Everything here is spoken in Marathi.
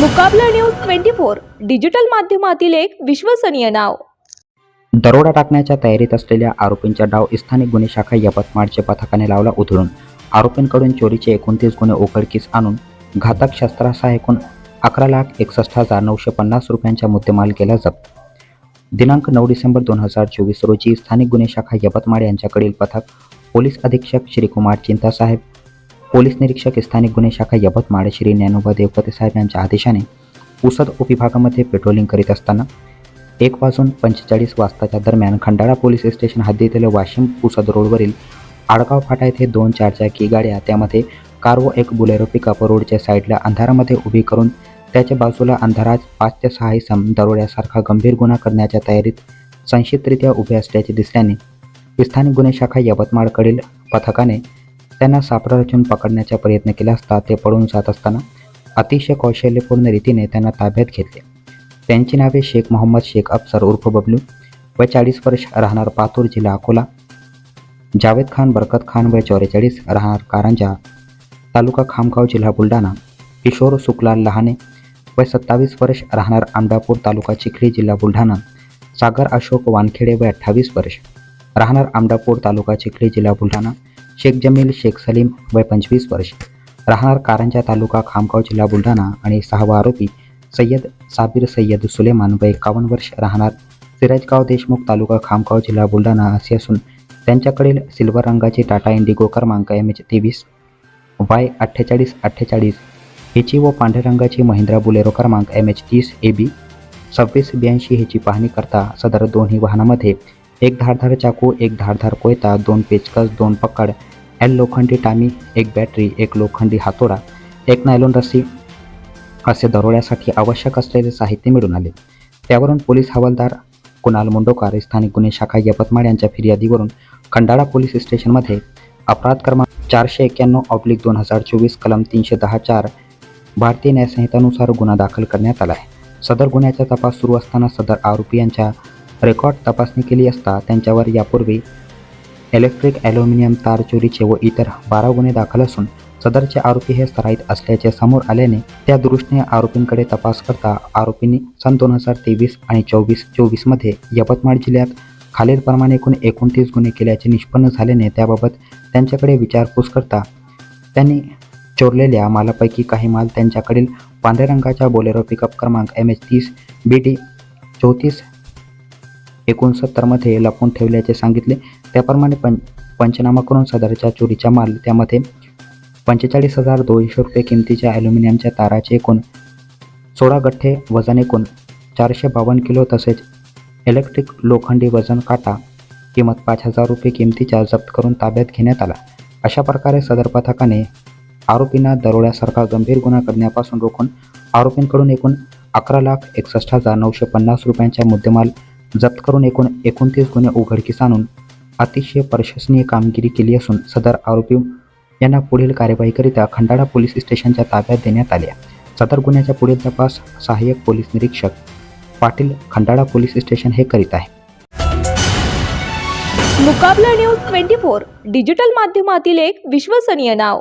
मुकाबला न्यूज ट्वेंटी फोर डिजिटल माध्यमातील एक विश्वसनीय नाव. दरोडा टाकण्याच्या तयारीत असलेल्या आरोपींचा डाव स्थानिक गुन्हे शाखा यवतमाळच्या पथकाने लावला उधळून. आरोपींकडून चोरीचे एकोणतीस गुन्हे उघडकीस आणून घातक शस्त्रासह एकूण अकरा लाख एकसष्ट हजार नऊशे पन्नास रुपयांचा मुद्देमाल केला जप्त. दिनांक नऊ डिसेंबर दोन हजार चोवीस रोजी स्थानिक गुन्हे शाखा यवतमाळ यांच्याकडील पथक पोलीस अधीक्षक श्रीकुमार चिंतासाहेब पोलीस निरीक्षक स्थानिक गुन्हे शाखा यवतमाळ श्री ज्ञानोबा देवपते साहेब यांच्या आदेशाने पुसद उपविभागामध्ये पेट्रोलिंग करीत असताना एक वाजून पंचेचाळीस वाजताच्या दरम्यान खंडाळा पोलीस स्टेशन हद्दीतील वाशिम पुसद रोडवरील आडगाव फाटा येथे दोन चारचाकी गाड्या त्यामध्ये कार व एक बुलेरो पिकअप रोडच्या साईडला अंधारामध्ये उभी करून त्याच्या बाजूला अंधारात पाच ते सहा इसम दरोड्यासारखा गंभीर गुन्हा करण्याच्या तयारीत संशयितरित्या उभे असल्याचे दिसल्याने स्थानिक गुन्हे शाखा यवतमाळकडील पथकाने त्यांना सापळा रचून पकडण्याचा प्रयत्न केला असता ते पळून जात असताना अतिशय कौशल्यपूर्ण रीतीने त्यांना ताब्यात घेतले. त्यांची नावे शेख मोहम्मद शेख अफसर उर्फ बबलू. व चाळीस वर्ष राहणार पातूर जिल्हा अकोला. जावेद खान बरकत खान व चौवेचाळीस राहणार कारंजा. तालुका खामगाव जिल्हा बुलढाणा. किशोर सुकलाल लहाने व सत्तावीस वर्ष राहणार आंबापूर तालुका चिखली जिल्हा बुलढाणा. सागर अशोक वानखेडे व अठ्ठावीस वर्ष राहणार आमदापूर तालुका चिखली जिल्हा बुलढाणा. शेख जमील शेख सलीम वय पंचवीस वर्ष. राहणार कारंजा तालुका खामगाव जिल्हा बुलढाणा आणि सहावा आरोपी सय्यद साबिर सय्यद सुलेमान वय एकावन्न वर्ष राहणार. सिराजगाव देशमुख तालुका खामगाव जिल्हा बुलढाणा असे असून त्यांच्याकडील सिल्वर रंगाची टाटा इंडिगो क्रमांक एम एच तेवीस वाय अठ्ठेचाळीस अठ्ठेचाळीस हिची व पांढऱ्या रंगाची महिंद्रा बुलेरो क्रमांक एम एच तीस ए बी सव्वीस ब्याऐंशी ह्याची पाहणी करता सदर दोन्ही वाहनामध्ये एक धारधार चाकू एक धारधार कोयता दोन पेचकस दोन पकड एल लोखंडी टामी एक बॅटरी एक लोखंडी हातोडा एक नायलॉन रस्सी असे दरोड्यासाठी आवश्यक असलेले साहित्य मिळून आले. त्यावरून पोलीस हवालदार कुणाल मुंडोकार स्थानिक गुन्हे शाखा यवतमाळ यांच्या फिर्यादीवरून खंडाळा पोलीस स्टेशनमध्ये अपराध क्रमांक चारशे एक्क्याण्णव ऑब्लिक दोन हजार चोवीस कलम तीनशे दहा चार भारतीय न्यायसंहितानुसार गुन्हा दाखल करण्यात आला आहे. सदर गुन्ह्याचा तपास सुरू असताना सदर आरोपी यांच्या रेकॉर्ड तपासणी केली असता त्यांच्यावर यापूर्वी इलेक्ट्रिक ॲल्युमिनियम तार चोरीचे व इतर बारा गुन्हे दाखल असून सदरचे आरोपी हे सराईत असल्याचे समोर आल्याने त्या दृष्टीने आरोपींकडे तपास करता आरोपींनी सन दोन हजार तेवीस आणि चोवीस चोवीसमध्ये यवतमाळ जिल्ह्यात खालीलप्रमाणे एकूण एकोणतीस गुन्हे केल्याचे निष्पन्न झाल्याने त्याबाबत त्यांच्याकडे विचारपूस करता त्यांनी चोरलेल्या मालापैकी काही माल त्यांच्याकडील पांढऱ्या रंगाच्या बोलेरो पिकअप क्रमांक एम एच तीस बी टी चौतीस एकोणसत्तरमध्ये लपवून ठेवल्याचे सांगितले. त्याप्रमाणे पं पंचनामा करून सदरच्या चोरीचा माल त्यामध्ये पंचेचाळीस हजार दोनशे रुपये किमतीच्या ॲल्युमिनियमच्या ताराचे एकूण सोळा गठ्ठे वजन एकूण चारशे बावन्न किलो तसेच इलेक्ट्रिक लोखंडी वजन काटा किंमत पाच हजार रुपये किमतीच्या जप्त करून ताब्यात घेण्यात आला. अशा प्रकारे सदर पथकाने आरोपींना दरोड्यासारखा गंभीर गुन्हा करण्यापासून रोखून आरोपींकडून एकूण अकरा लाख एकसष्ट हजार नऊशे पन्नास रुपयांच्या मुद्देमाल जप्त करून एकूण एकोणतीस गुन्हे उघडकीस आणून अतिशय प्रशंसनीय कामगिरी केली असून सदर आरोपी यांना पुढील कार्यवाहीकरिता खंडाळा पोलीस स्टेशनच्या ताब्यात देण्यात आल्या. सदर गुन्ह्याचा पुढील तपास सहाय्यक पोलीस निरीक्षक पाटील खंडाळा पोलीस स्टेशन हे करीत आहे मुकाबला न्यूज ट्वेंटी फोर डिजिटल माध्यमातील एक विश्वसनीय नाव.